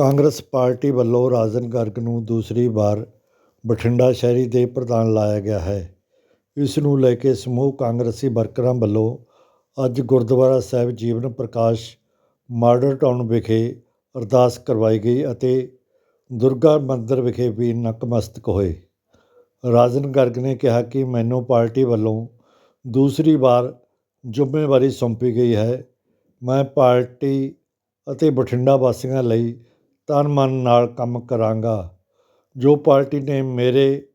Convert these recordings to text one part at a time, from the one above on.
Congress party ਵੱਲੋਂ ਰਾਜਨ ਗਰਗ ਨੂੰ ਦੂਸਰੀ ਵਾਰ ਬਠਿੰਡਾ ਸ਼ਹਿਰੀ ਦੇ ਪ੍ਰਧਾਨ ਲਾਇਆ ਗਿਆ ਹੈ। ਇਸ ਨੂੰ ਲੈ ਕੇ ਸਮੂਹ ਕਾਂਗਰਸੀ ਵਰਕਰਾਂ ਵੱਲੋਂ ਅੱਜ ਗੁਰਦੁਆਰਾ ਸਾਹਿਬ ਜੀਵਨ ਪ੍ਰਕਾਸ਼ ਮਾਡਲ ਟਾਊਨ ਵਿਖੇ ਅਰਦਾਸ ਕਰਵਾਈ ਗਈ ਅਤੇ ਦੁਰਗਾ ਮੰਦਿਰ ਵਿਖੇ ਵੀ ਨਕਮਸਤਕ ਹੋਏ। ਰਾਜਨ ਗਰਗ ਨੇ ਕਿਹਾ ਕਿ ਮੈਨੂੰ ਪਾਰਟੀ ਵੱਲੋਂ ਦੂਸਰੀ ਵਾਰ ਜ਼ਿੰਮੇਵਾਰੀ ਸੌਂਪੀ ਗਈ ਹੈ। ਮੈਂ ਪਾਰਟੀ ਅਤੇ ਬਠਿੰਡਾ ਵਾਸੀਆਂ ਲਈ ਤਨ ਮਨ ਨਾਲ ਕੰਮ ਕਰਾਂਗਾ। ਜੋ ਪਾਰਟੀ ਨੇ ਮੇਰੇ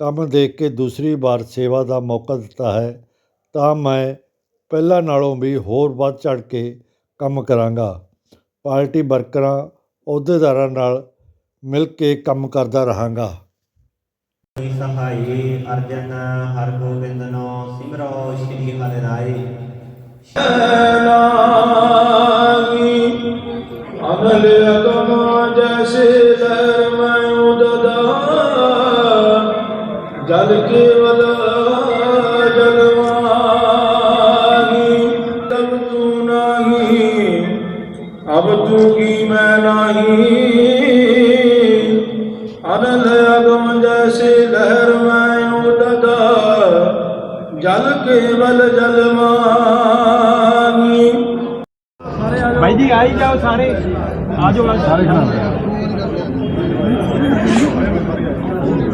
ਕੰਮ ਦੇਖ ਕੇ ਦੂਸਰੀ ਵਾਰ ਸੇਵਾ ਦਾ ਮੌਕਾ ਦਿੱਤਾ ਹੈ, ਤਾਂ ਮੈਂ ਪਹਿਲਾਂ ਨਾਲੋਂ ਵੀ ਹੋਰ ਵੱਧ ਚੜ ਕੇ ਕੰਮ ਕਰਾਂਗਾ। ਪਾਰਟੀ ਵਰਕਰਾਂ, ਅਹੁਦੇਦਾਰਾਂ ਨਾਲ ਮਿਲ ਕੇ ਕੰਮ ਕਰਦਾ ਰਹਾਂਗਾ। ਸਹਾਈ ਅਰਜਨ ਹਰ ਗੋਬਿੰਦ ਨੋ ਸਿਮਰੋ, ਸ਼੍ਰੀ ਹਰਿ ਰਾਏ। ਜਲ ਕੇਵਲ ਜਲਵਾਹੀ ਤਬ ਤੂੰ ਨਹੀਂ ਅਬ ਤੂੰ ਕੀ ਮੈਂ ਨਹੀਂ? ਅਨਲ ਅਗਮ ਜੈਸੇ ਲਹਿਰ ਮੈਂ ਉਦਦਾ ਜਲ ਕੇਵਲ ਜਲਵਾਹੀ ਭਾਈ ਜੀ ਆਈ ਜਾਓ ਸਾਰੇ।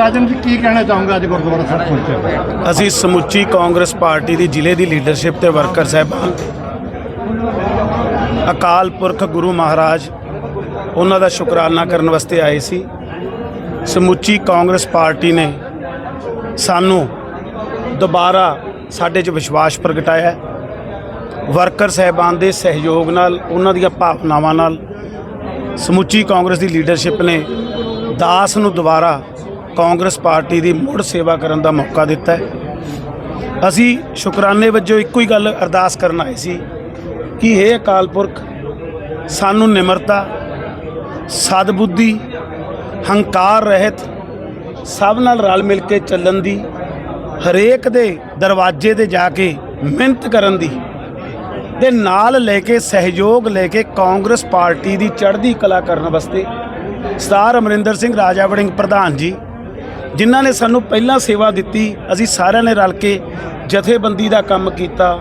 ਰਾਜਨ ਜੀ, ਕੀ ਕਹਿਣਾ ਚਾਹੂੰਗਾ ਅੱਜ ਗੁਰਦੁਆਰਾ ਸਾਹਿਬ ਪਹੁੰਚੇ ਅਸੀਂ ਸਮੁੱਚੀ ਕਾਂਗਰਸ ਪਾਰਟੀ ਦੀ ਜ਼ਿਲ੍ਹੇ ਦੀ ਲੀਡਰਸ਼ਿਪ ਤੇ ਵਰਕਰ ਸਾਹਿਬਾਨ ਅਕਾਲ ਪੁਰਖ ਗੁਰੂ ਮਹਾਰਾਜ, ਉਹਨਾਂ ਦਾ ਸ਼ੁਕਰਾਨਾ ਕਰਨ ਵਾਸਤੇ ਆਏ ਸੀ। ਸਮੁੱਚੀ ਕਾਂਗਰਸ ਪਾਰਟੀ ਨੇ ਸਾਨੂੰ ਦੁਬਾਰਾ ਸਾਡੇ 'ਚ ਵਿਸ਼ਵਾਸ ਪ੍ਰਗਟਾਇਆ ਹੈ। ਵਰਕਰ ਸਾਹਿਬਾਨ ਦੇ ਸਹਿਯੋਗ ਨਾਲ, ਉਹਨਾਂ ਦੀਆਂ ਭਾਵਨਾਵਾਂ ਨਾਲ ਸਮੁੱਚੀ ਕਾਂਗਰਸ ਦੀ ਲੀਡਰਸ਼ਿਪ ਨੇ ਦਾਸ ਨੂੰ ਦੁਬਾਰਾ ਕਾਂਗਰਸ ਪਾਰਟੀ ਦੀ ਮੁੜ ਸੇਵਾ ਕਰਨ ਦਾ ਮੌਕਾ ਦਿੱਤਾ ਹੈ ਅਸੀਂ ਸ਼ੁਕਰਾਨੇ ਵਜੋਂ ਇੱਕੋ ਹੀ ਗੱਲ ਅਰਦਾਸ ਕਰਨ ਆਏ ਸੀ ਕਿ ਇਹ ਅਕਾਲ ਪੁਰਖ, ਸਾਨੂੰ ਨਿਮਰਤਾ, ਸਦਬੁੱਧੀ, ਹੰਕਾਰ ਰਹਿਤ, ਸਭ ਨਾਲ ਰਲ ਮਿਲ ਕੇ ਚੱਲਣ ਦੀ ਹਰੇਕ ਦੇ ਦਰਵਾਜ਼ੇ ਤੇ ਜਾ ਕੇ ਮਿਹਨਤ ਕਰਨ ਦੀ ਦੇ ਨਾਲ ਲੈ ਕੇ ਸਹਿਯੋਗ ਲੈ ਕੇ ਕਾਂਗਰਸ ਪਾਰਟੀ ਦੀ ਚੜ੍ਹਦੀ ਕਲਾ ਕਰਨ ਵਾਸਤੇ ਸਰਦਾਰ ਅਮਰਿੰਦਰ ਸਿੰਘ ਰਾਜਾ ਵੜਿੰਗ ਪ੍ਰਧਾਨ ਜੀ, ਜਿਨ੍ਹਾਂ ਨੇ ਸਾਨੂੰ ਪਹਿਲਾਂ ਸੇਵਾ ਦਿੱਤੀ, ਅਸੀਂ ਸਾਰਿਆਂ ਨੇ ਰਲ ਕੇ ਜਥੇਬੰਦੀ ਦਾ ਕੰਮ ਕੀਤਾ,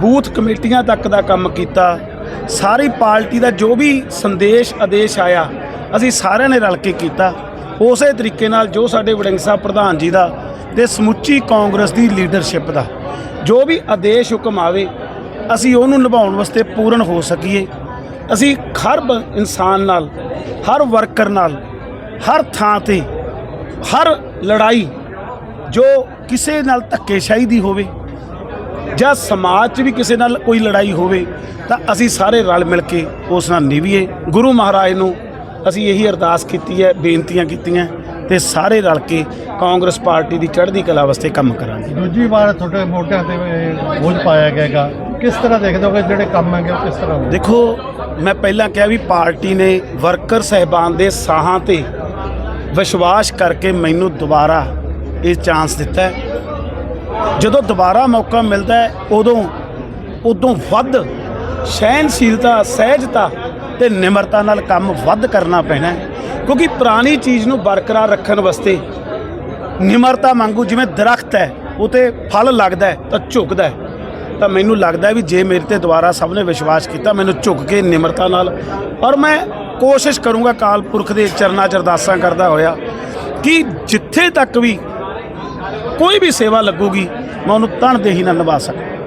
ਬੂਥ ਕਮੇਟੀਆਂ ਤੱਕ ਦਾ ਕੰਮ ਕੀਤਾ, ਸਾਰੀ ਪਾਰਟੀ ਦਾ ਜੋ ਵੀ ਸੰਦੇਸ਼ ਆਦੇਸ਼ ਆਇਆ, ਅਸੀਂ ਸਾਰਿਆਂ ਨੇ ਰਲ ਕੇ ਕੀਤਾ। ਉਸੇ ਤਰੀਕੇ ਨਾਲ ਜੋ ਸਾਡੇ ਵੜਿੰਗ ਸਾਹਿਬ ਪ੍ਰਧਾਨ ਜੀ ਦਾ ਤੇ ਸਮੁੱਚੀ ਕਾਂਗਰਸ ਦੀ ਲੀਡਰਸ਼ਿਪ ਦਾ। ਜੋ ਵੀ ਆਦੇਸ਼ ਹੁਕਮ ਆਵੇ, ਅਸੀਂ ਉਹਨੂੰ ਨਿਭਾਉਣ ਵਾਸਤੇ ਪੂਰਨ ਹੋ ਸਕੀਏ। ਅਸੀਂ ਹਰ ਇਨਸਾਨ ਨਾਲ, ਹਰ ਵਰਕਰ ਨਾਲ, ਹਰ ਥਾਂ ਤੇ, ਹਰ ਲੜਾਈ, ਜੋ ਕਿਸੇ ਨਾਲ ਧੱਕੇਸ਼ਾਹੀ ਦੀ ਹੋਵੇ, ਜਾਂ ਸਮਾਜ 'ਚ ਵੀ ਕਿਸੇ ਨਾਲ ਕੋਈ ਲੜਾਈ ਹੋਵੇ, ਤਾਂ ਅਸੀਂ ਸਾਰੇ ਰਲ ਮਿਲ ਕੇ ਉਸ ਨਾਲ ਨਿਭੀਏ। ਗੁਰੂ ਮਹਾਰਾਜ ਨੂੰ ਅਸੀਂ ਇਹੀ ਅਰਦਾਸ ਕੀਤੀ ਹੈ, ਬੇਨਤੀਆਂ ਕੀਤੀਆਂ। ਤੇ ਸਾਰੇ ਰਲ ਕੇ ਕਾਂਗਰਸ ਪਾਰਟੀ ਦੀ ਚੜ੍ਹਦੀ ਕਲਾ ਵਾਸਤੇ ਕੰਮ ਕਰਾਂਗੇ। ਦੂਜੀ ਵਾਰ ਤੁਹਾਡੇ ਮੋਢਿਆਂ ਤੇ ਬੋਝ ਪਾਇਆ ਗਿਆਗਾ। ਕਿਸ ਤਰ੍ਹਾਂ ਦੇਖਦੇ ਹੋ ਕਿ ਜਿਹੜੇ ਕੰਮ ਹੈਗੇ ਉਹ ਕਿਸ ਤਰ੍ਹਾਂ ਹੋਣਗੇ? ਦੇਖੋ ਮੈਂ ਪਹਿਲਾਂ ਕਿਹਾ ਵੀ ਪਾਰਟੀ ਨੇ ਵਰਕਰ ਸਹਿਬਾਨ ਦੇ ਸਾਹਾਂ ਤੇ ਵਿਸ਼ਵਾਸ ਕਰਕੇ ਮੈਨੂੰ ਦੁਬਾਰਾ ਇਹ ਚਾਂਸ ਦਿੱਤਾ ਹੈ। ਜਦੋਂ ਦੁਬਾਰਾ ਮੌਕਾ ਮਿਲਦਾ ਹੈ ਉਦੋਂ ਉਦੋਂ ਵੱਧ ਸਹਿਨਸ਼ੀਲਤਾ ਸਹਿਜਤਾ ਤੇ ਨਿਮਰਤਾ ਨਾਲ ਕੰਮ ਵੱਧ ਕਰਨਾ ਪੈਣਾ ਹੈ। ਕਿਉਂਕਿ ਪੁਰਾਣੀ ਚੀਜ਼ ਨੂੰ ਬਰਕਰਾਰ ਰੱਖਣ ਵਾਸਤੇ ਨਿਮਰਤਾ ਮੰਗੂ ਜਿਵੇਂ ਦਰਖਤ ਹੈ, ਉਹ ਤੇ ਫਲ ਲੱਗਦਾ ਤਾਂ ਝੁਕਦਾ ਤਾਂ ਮੈਨੂੰ ਲੱਗਦਾ ਵੀ ਜੇ ਮੇਰੇ ਤੇ ਦੁਬਾਰਾ ਸਭ ਨੇ ਵਿਸ਼ਵਾਸ ਕੀਤਾ, ਮੈਨੂੰ ਝੁਕ ਕੇ ਨਿਮਰਤਾ ਨਾਲ। ਔਰ ਮੈਂ ਕੋਸ਼ਿਸ਼ ਕਰੂੰਗਾ ਕਾਲ ਪੁਰਖ ਦੇ ਚਰਨਾਂ 'ਚ ਅਰਦਾਸਾਂ ਕਰਦਾ ਹੋਇਆ ਕਿ ਜਿੱਥੇ ਤੱਕ ਵੀ ਕੋਈ ਵੀ ਸੇਵਾ ਲੱਗੂਗੀ, ਮੈਂ ਉਹਨੂੰ ਤਣ ਦੇਹੀ ਨਾਲ ਨਿਭਾ ਸਕਾਂ।